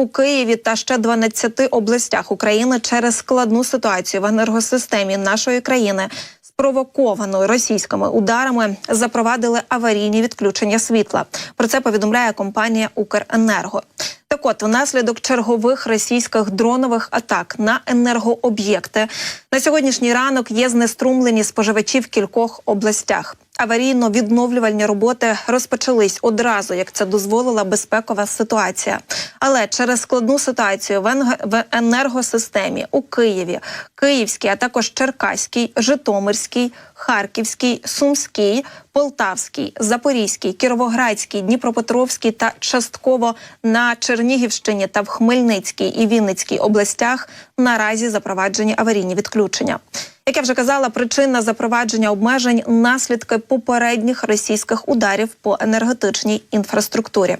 у Києві та ще 12 областях України через складну ситуацію в енергосистемі нашої країни, спровокованою російськими ударами, запровадили аварійні відключення світла. Про це повідомляє компанія Укренерго. Так от, внаслідок чергових російських дронових атак на енергооб'єкти на сьогоднішній ранок є знеструмлені споживачі в кількох областях. Аварійно-відновлювальні роботи розпочались одразу, як це дозволила безпекова ситуація. Але через складну ситуацію в енергосистемі у Києві, Київській, а також Черкаській, Житомирській, Харківській, Сумській, Полтавській, Запорізькій, Кіровоградській, Дніпропетровській та частково на Чернігівщині та в Хмельницькій і Вінницькій областях наразі запроваджені аварійні відключення. Як я вже казала, причина запровадження обмежень наслідки попередніх російських ударів по енергетичній інфраструктурі.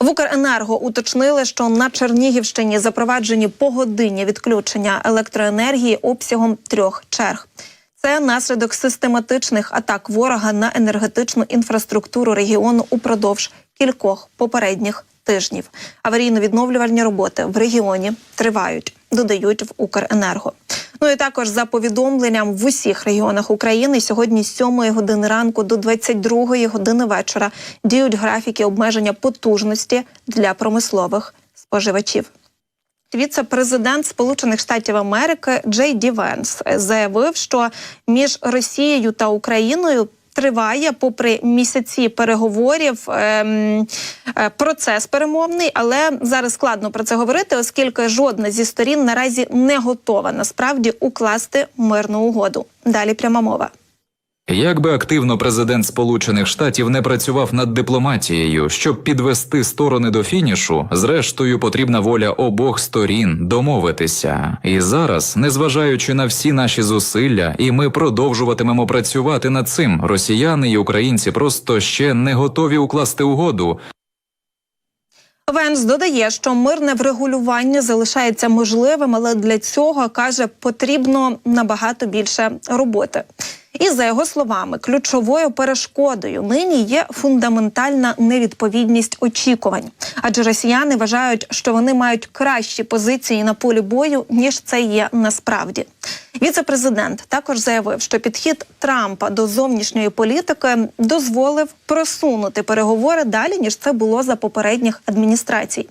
В Укренерго уточнили, що на Чернігівщині запроваджені погодинні відключення електроенергії обсягом трьох черг. Це наслідок систематичних атак ворога на енергетичну інфраструктуру регіону упродовж кількох попередніх тижнів. Аварійно-відновлювальні роботи в регіоні тривають, додають в Укренерго. Ну і також за повідомленням в усіх регіонах України сьогодні з 7 години ранку до 22 години вечора діють графіки обмеження потужності для промислових споживачів. Віце-президент Сполучених Штатів Америки Джей Ді Венс заявив, що між Росією та Україною триває, попри місяці переговорів, ем, е, процес перемовний, але зараз складно про це говорити, оскільки жодна зі сторін наразі не готова насправді укласти мирну угоду. Далі пряма мова. Як би активно президент Сполучених Штатів не працював над дипломатією, щоб підвести сторони до фінішу, зрештою потрібна воля обох сторін домовитися. І зараз, незважаючи на всі наші зусилля, і ми продовжуватимемо працювати над цим. Росіяни і українці просто ще не готові укласти угоду. Венс додає, що мирне врегулювання залишається можливим, але для цього каже потрібно набагато більше роботи. І за його словами, ключовою перешкодою нині є фундаментальна невідповідність очікувань, адже росіяни вважають, що вони мають кращі позиції на полі бою ніж це є насправді. Віце-президент також заявив, що підхід Трампа до зовнішньої політики дозволив просунути переговори далі ніж це було за попередніх адміністрацій.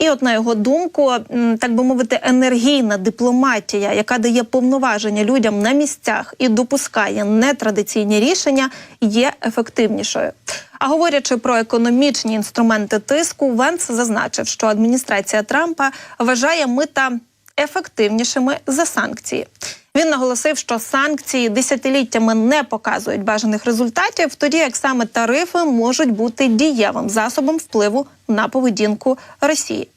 І, от на його думку, так би мовити, енергійна дипломатія, яка дає повноваження людям на місцях і допускає нетрадиційні рішення, є ефективнішою. А говорячи про економічні інструменти тиску, Венс зазначив, що адміністрація Трампа вважає мита ефективнішими за санкції. Він наголосив, що санкції десятиліттями не показують бажаних результатів, тоді як саме тарифи можуть бути дієвим засобом впливу на поведінку Росії.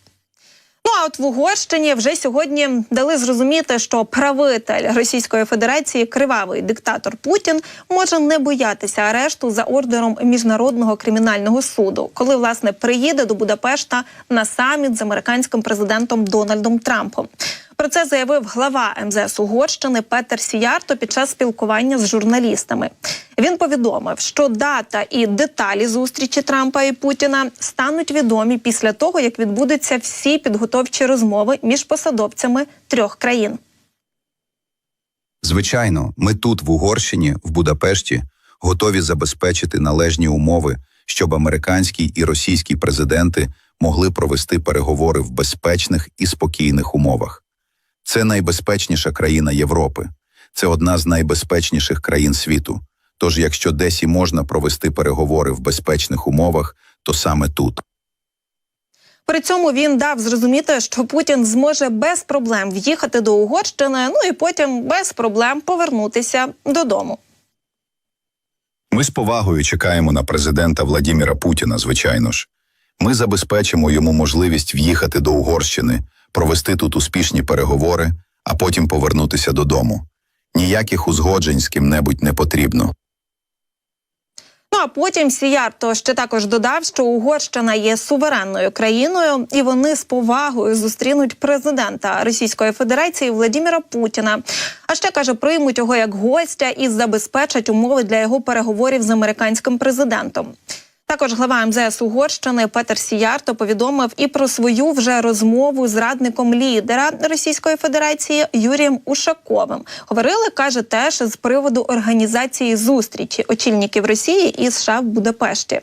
Ну а от в Угорщині вже сьогодні дали зрозуміти, що правитель Російської Федерації, кривавий диктатор Путін, може не боятися арешту за ордером міжнародного кримінального суду, коли власне приїде до Будапешта на саміт з американським президентом Дональдом Трампом. Про це заявив глава МЗС Угорщини Петер Сіярто під час спілкування з журналістами. Він повідомив, що дата і деталі зустрічі Трампа і Путіна стануть відомі після того, як відбудуться всі підготовчі розмови між посадовцями трьох країн. Звичайно, ми тут, в Угорщині, в Будапешті, готові забезпечити належні умови, щоб американський і російський президенти могли провести переговори в безпечних і спокійних умовах. Це найбезпечніша країна Європи. Це одна з найбезпечніших країн світу. Тож, якщо десь і можна провести переговори в безпечних умовах, то саме тут. При цьому він дав зрозуміти, що Путін зможе без проблем в'їхати до Угорщини, ну і потім без проблем повернутися додому. Ми з повагою чекаємо на президента Владіміра Путіна, звичайно ж. Ми забезпечимо йому можливість в'їхати до Угорщини, провести тут успішні переговори, а потім повернутися додому. Ніяких узгоджень з ким-небудь не потрібно. А потім Сіярто ще також додав, що Угорщина є суверенною країною, і вони з повагою зустрінуть президента Російської Федерації Владіміра Путіна. А ще каже, приймуть його як гостя і забезпечать умови для його переговорів з американським президентом. Також глава МЗС Угорщини Петер Сіярто повідомив і про свою вже розмову з радником лідера Російської Федерації Юрієм Ушаковим. Говорили, каже, теж з приводу організації зустрічі очільників Росії і США в Будапешті.